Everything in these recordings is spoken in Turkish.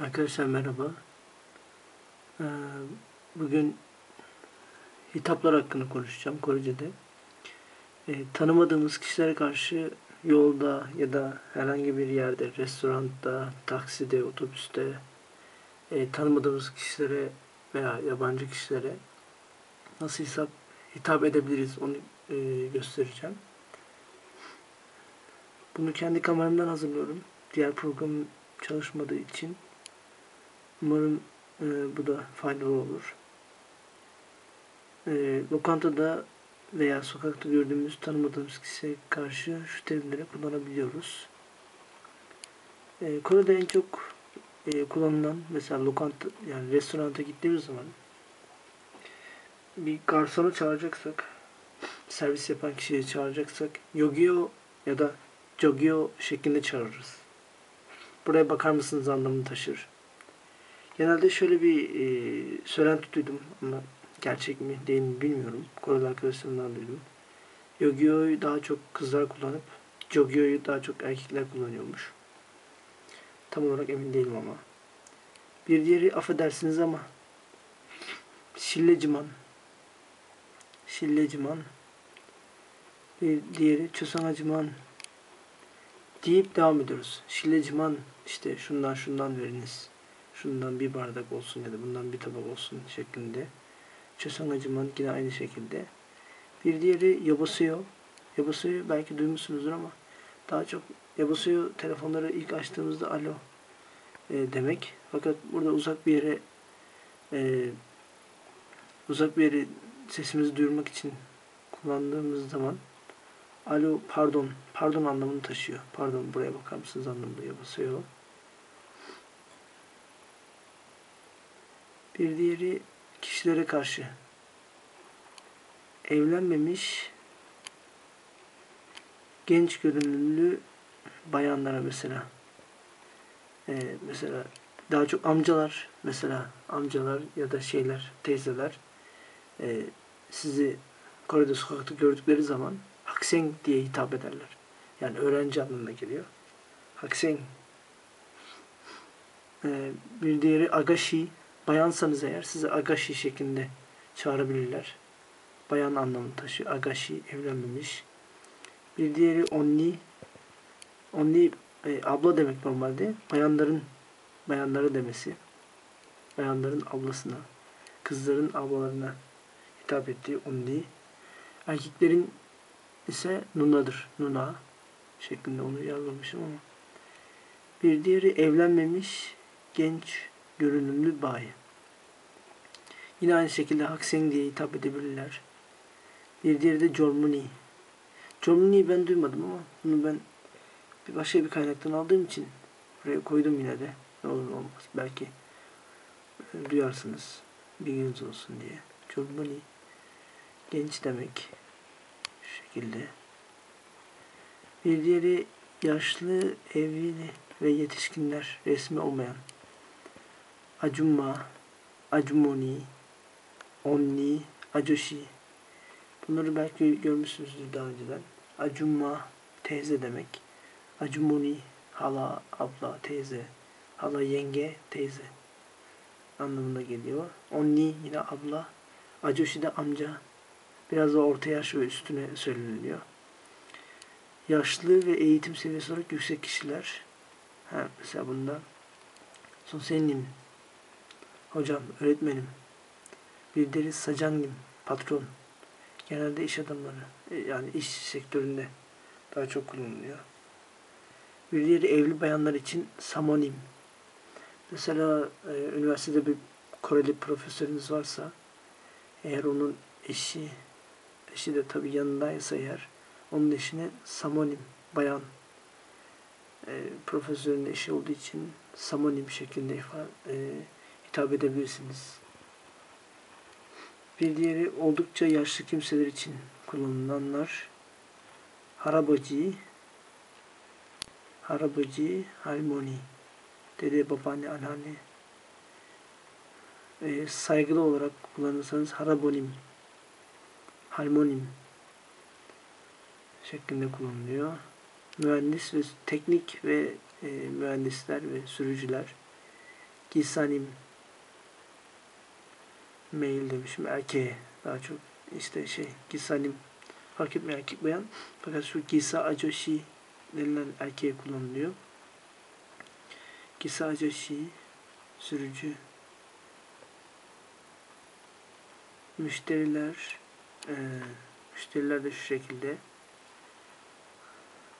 Arkadaşlar merhaba. Ee, Bugün hitaplar hakkında konuşacağım Korece'de. Ee, tanımadığımız kişilere karşı yolda ya da herhangi bir yerde, restoranda, takside, otobüste e, tanımadığımız kişilere veya yabancı kişilere nasıl hitap, hitap edebiliriz onu e, göstereceğim. Bunu kendi kameramdan hazırlıyorum. Diğer program çalışmadığı için Umarım e, bu da faydalı olur. E, lokantada veya sokakta gördüğümüz tanımadığımız kişiye karşı şu terimleri kullanabiliyoruz. E, Kore'de en çok e, kullanılan mesela lokanta yani restoranta gittiğimiz zaman bir garsonu çağıracaksak servis yapan kişiyi çağıracaksak yogyo ya da jogyo şeklinde çağırırız. Buraya bakar mısınız anlamını taşır. Genelde şöyle bir e, söylenti duydum ama gerçek mi değil mi bilmiyorum. Koreli arkadaşlarımdan duydum. Yogyo'yu daha çok kızlar kullanıp Jogyo'yu daha çok erkekler kullanıyormuş. Tam olarak emin değilim ama. Bir diğeri affedersiniz ama Şilleciman. Şilleciman. Bir diğeri Çösanacıman deyip devam ediyoruz. Şilleciman işte şundan şundan veriniz şundan bir bardak olsun ya da bundan bir tabak olsun şeklinde. Çosan acıman yine aynı şekilde. Bir diğeri Yabasuyo. Yabasuyo belki duymuşsunuzdur ama daha çok Yabasuyo telefonları ilk açtığımızda alo e, demek. Fakat burada uzak bir yere e, uzak bir yere sesimizi duyurmak için kullandığımız zaman alo pardon pardon anlamını taşıyor. Pardon buraya bakar mısınız anlamında Yabasuyo. Bir diğeri kişilere karşı. Evlenmemiş genç görünümlü bayanlara mesela. Ee, mesela daha çok amcalar mesela amcalar ya da şeyler teyzeler e, sizi Kore'de sokakta gördükleri zaman Hakseng diye hitap ederler. Yani öğrenci anlamına geliyor. Hakseng. Ee, bir diğeri Agashi Bayansanız eğer sizi agashi şeklinde çağırabilirler. Bayan anlamı taşıyor. Agashi evlenmemiş. Bir diğeri onni. Onni e, abla demek normalde. Bayanların bayanları demesi. Bayanların ablasına, kızların ablalarına hitap ettiği onni. Erkeklerin ise nunadır. Nuna şeklinde onu yazmamışım ama. Bir diğeri evlenmemiş genç görünümlü bay. Yine aynı şekilde Hakseng diye hitap edebilirler. Bir diğeri de Jormuni. Jormuni'yi ben duymadım ama bunu ben bir başka bir kaynaktan aldığım için buraya koydum yine de. Ne olur olmaz. Belki e, duyarsınız. Bilginiz olsun diye. Jormuni genç demek. Şu şekilde. Bir diğeri yaşlı, evli ve yetişkinler resmi olmayan acumma, acumoni, onni, ajoshi. Bunları belki görmüşsünüzdür daha önceden. Acumma teyze demek. Acumoni hala, abla, teyze. Hala yenge, teyze anlamına geliyor. Onni yine abla. Ajoshi de amca. Biraz da orta yaş ve üstüne söyleniliyor. Yaşlı ve eğitim seviyesi olarak yüksek kişiler. Ha, mesela bunda Sonsenim Hocam, öğretmenim. Bir deri sacangim, patron. Genelde iş adamları, e, yani iş sektöründe daha çok kullanılıyor. Bir diğeri evli bayanlar için samonim. Mesela e, üniversitede bir Koreli profesörünüz varsa eğer onun eşi eşi de tabi yanındaysa eğer onun eşine samonim bayan e, profesörün eşi olduğu için samonim şeklinde ifade e, hitap edebilirsiniz. Bir diğeri oldukça yaşlı kimseler için kullanılanlar harabacı, harabacı, harmoni, dede, babaanne, anneanne. E, saygılı olarak kullanırsanız harabonim, harmonim şeklinde kullanılıyor. Mühendis ve teknik ve e, mühendisler ve sürücüler Gisanim mail demişim erkeğe. Daha çok işte şey gisanim fark etmiyor erkek bayan. Fakat şu gisa ajoshi denilen erkeğe kullanılıyor. Gisa ajoshi sürücü. Müşteriler e, müşteriler de şu şekilde.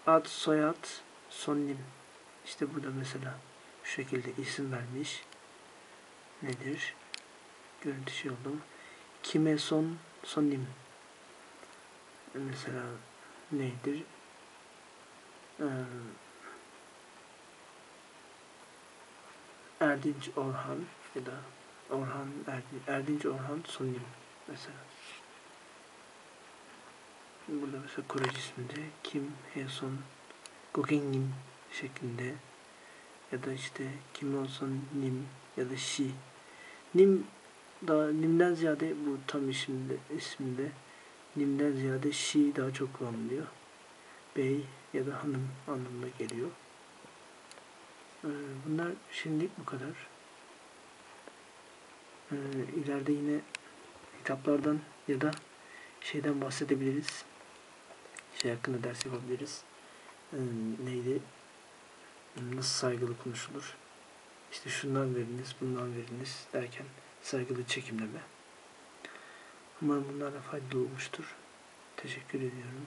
Ad soyad sonnim işte burada mesela şu şekilde isim vermiş. Nedir görüntü şey oldu kime son sonnim mesela nedir ee, Erdinç Orhan ya da Orhan Erdinç, Erdinç Orhan Sonnim mesela. Burada mesela Kore isminde Kim Heson Gokengnim şeklinde ya da işte Kim Olson Nim ya da Şi. Nim daha Nim'den ziyade bu tam isimde isminde Nim'den ziyade Şi daha çok kullanılıyor. Bey ya da hanım anlamına geliyor. Ee, Bunlar şimdilik bu kadar. Ee, ileride yine kitaplardan ya da şeyden bahsedebiliriz. Şey hakkında ders yapabiliriz. Ee, neydi? Nasıl saygılı konuşulur? İşte şundan veriniz, bundan veriniz derken saygılı çekimleme. Umarım bunlar da faydalı olmuştur. Teşekkür ediyorum.